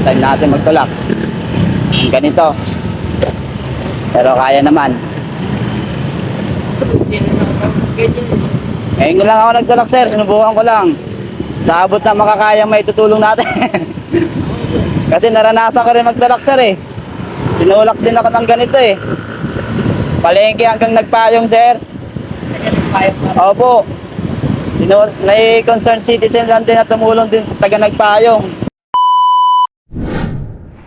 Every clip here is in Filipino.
Last time natin magtulak. Ganito. Pero kaya naman. Ngayon ko lang ako nagtulak sir, sinubukan ko lang. Sa abot na makakaya may tutulong natin. Kasi naranasan ko rin magtulak sir eh. Tinulak din ako ng ganito eh. Palengke hanggang nagpayong sir. Opo. Tinul may concerned citizen lang din na tumulong din taga nagpayong.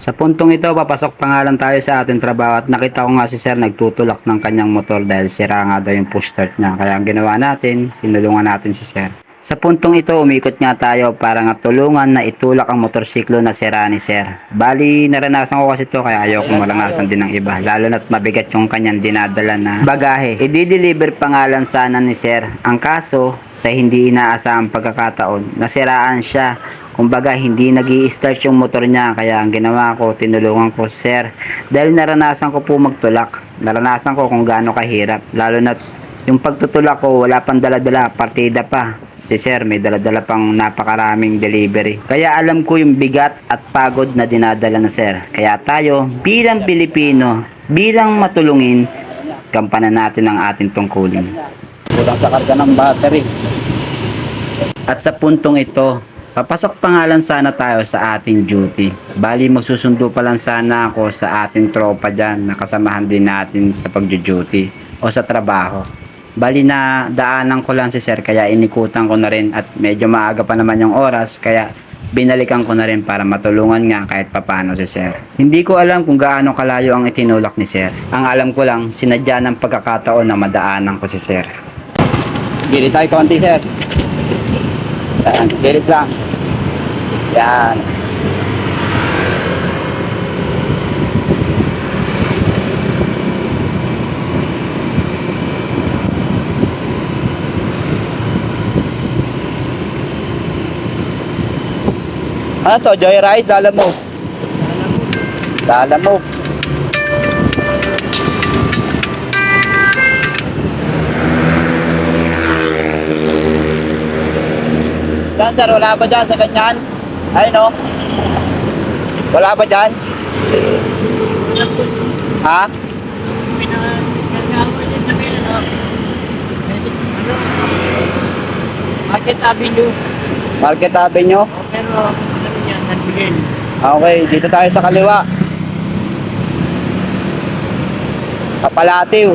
Sa puntong ito, papasok pa nga lang tayo sa ating trabaho at nakita ko nga si sir nagtutulak ng kanyang motor dahil sira nga daw yung push start niya. Kaya ang ginawa natin, tinulungan natin si sir. Sa puntong ito, umikot nga tayo para nga tulungan na itulak ang motorsiklo na sira ni sir. Bali, naranasan ko kasi ito kaya ayoko maranasan din ng iba. Lalo na't mabigat yung kanyang dinadala na bagahe. I-deliver pangalan sana ni sir. Ang kaso, sa hindi inaasahang pagkakataon, nasiraan siya. Kumbaga, hindi nag start yung motor niya. Kaya ang ginawa ko, tinulungan ko, sir. Dahil naranasan ko po magtulak. Naranasan ko kung gaano kahirap. Lalo na yung pagtutulak ko, wala pang daladala, partida pa. Si sir, may daladala pang napakaraming delivery. Kaya alam ko yung bigat at pagod na dinadala na sir. Kaya tayo, bilang Pilipino, bilang matulungin, kampanan natin ang ating tungkulin. Kulang sa karga ng battery. At sa puntong ito, papasok pa nga lang sana tayo sa ating duty. Bali magsusundo pa lang sana ako sa ating tropa dyan na kasamahan din natin sa pagjo-duty o sa trabaho. Bali na daanan ko lang si sir kaya inikutan ko na rin at medyo maaga pa naman yung oras kaya binalikan ko na rin para matulungan nga kahit papano si sir. Hindi ko alam kung gaano kalayo ang itinulak ni sir. Ang alam ko lang, sinadya ng pagkakataon na madaanan ko si sir. Gilid tayo konti sir. Gilid lang. Yan. Ano to? Joyride? Dala mo. Dala mo. Yan sir, wala ba dyan sa ganyan? Ay no? Wala ba dyan? Ha? Market Avenue. Market Avenue? Oh, pero ano yan, San Miguel. Okay, dito tayo sa kaliwa. Kapalatiw.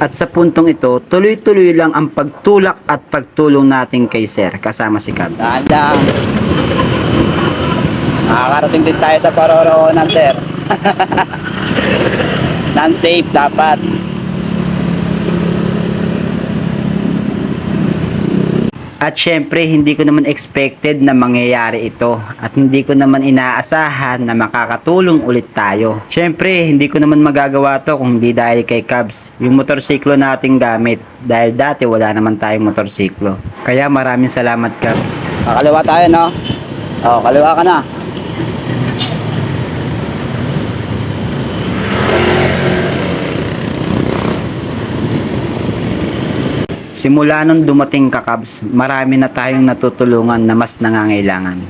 At sa puntong ito, tuloy-tuloy lang ang pagtulak at pagtulong natin kay Sir kasama si Cabs. Dahan Makakarating din tayo sa paroroonan, Sir. Non-safe dapat. At syempre, hindi ko naman expected na mangyayari ito. At hindi ko naman inaasahan na makakatulong ulit tayo. Syempre, hindi ko naman magagawa to kung hindi dahil kay Cubs. Yung motorsiklo nating gamit. Dahil dati wala naman tayong motorsiklo. Kaya maraming salamat Cubs. Kakaliwa tayo no? Oo, kaliwa ka na. Simula nung dumating ka Cubs, marami na tayong natutulungan na mas nangangailangan.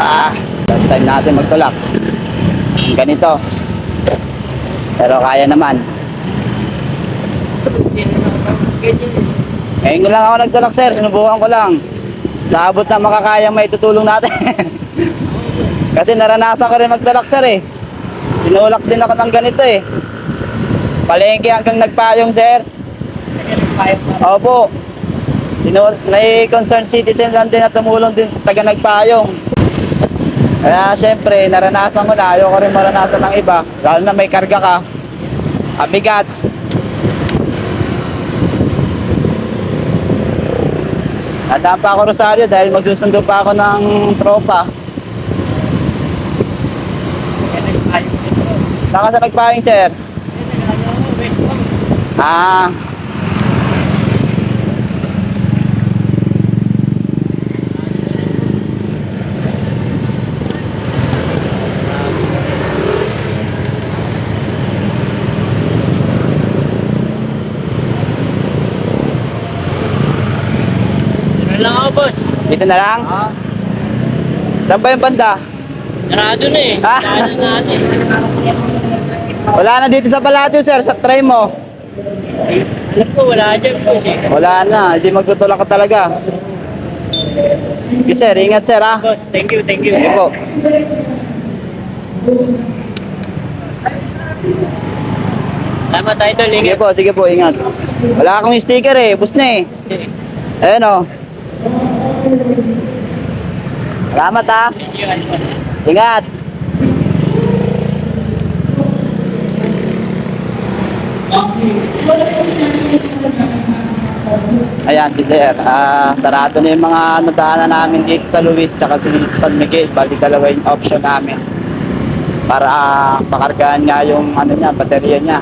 Ah, last time natin magtulak. Ganito. Pero kaya naman. Ngayon lang ako nagtulak sir, sinubukan ko lang. Sa abot na makakaya may tutulong natin. Kasi naranasan ko rin magtulak sir eh. Tinulak din ako ng ganito eh. Palengke hanggang nagpayong sir. Opo. Tinul may concerned citizen lang din na tumulong din taga nagpayong. Kaya syempre, naranasan ko na, ayoko rin maranasan ng iba. Lalo na may karga ka. Abigat. Nadaan pa ako Rosario dahil magsusundo pa ako ng tropa. Saan ka sa nagpahing, sir? Ah. Ano lang ako, boss? Dito na lang? Ah, Saan ba yung banda? narado na eh. Ah. Natin. Wala na dito sa Palatio, sir. Sa try mo. Alam ko, wala dyan, boss eh. Wala na. Hindi magtutulak ka talaga. Okay, sir. Ingat, sir, ha? Boss, thank you, thank you. Sige po. Salamat, idol. Sige Ingat. po, sige po. Ingat. Wala akong sticker, eh. Bus na, eh. Ayan, oh. Salamat, ha? Ingat. Ayan si Sir, ah, sarado na yung mga nadaanan namin dito sa Luis tsaka sa San Miguel. Bali dalawa yung option namin para ah, pakargahan nga yung ano niya, baterya niya.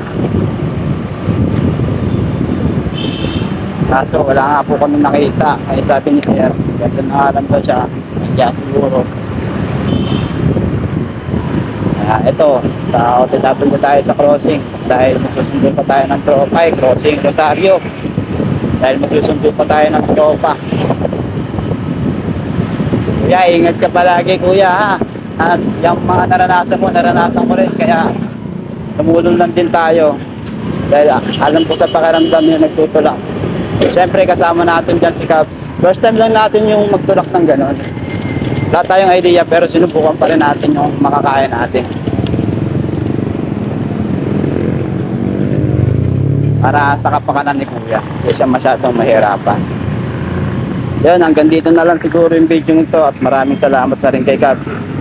Kaso wala nga po kami nakita. Ay sabi ni Sir, ganda na lang daw siya. Nandiyan siguro. Ah, ito, sa OTW tayo sa crossing dahil magsusundo pa tayo ng tropa, eh, crossing Rosario. Dahil magsusundo pa tayo ng tropa. Kuya, ingat ka palagi kuya ha. At yung mga naranasan mo, naranasan ko rin kaya tumulong lang din tayo. Dahil ah, alam ko sa pakiramdam yung nagtutulak. Siyempre kasama natin dyan si Cubs. First time lang natin yung magtulak ng ganon. Wala tayong idea pero sinubukan pa rin natin yung makakaya natin. Para sa kapakanan ni Kuya. Hindi siya masyadong mahirapan. Yan, hanggang dito na lang siguro yung video nito at maraming salamat na rin kay Cubs.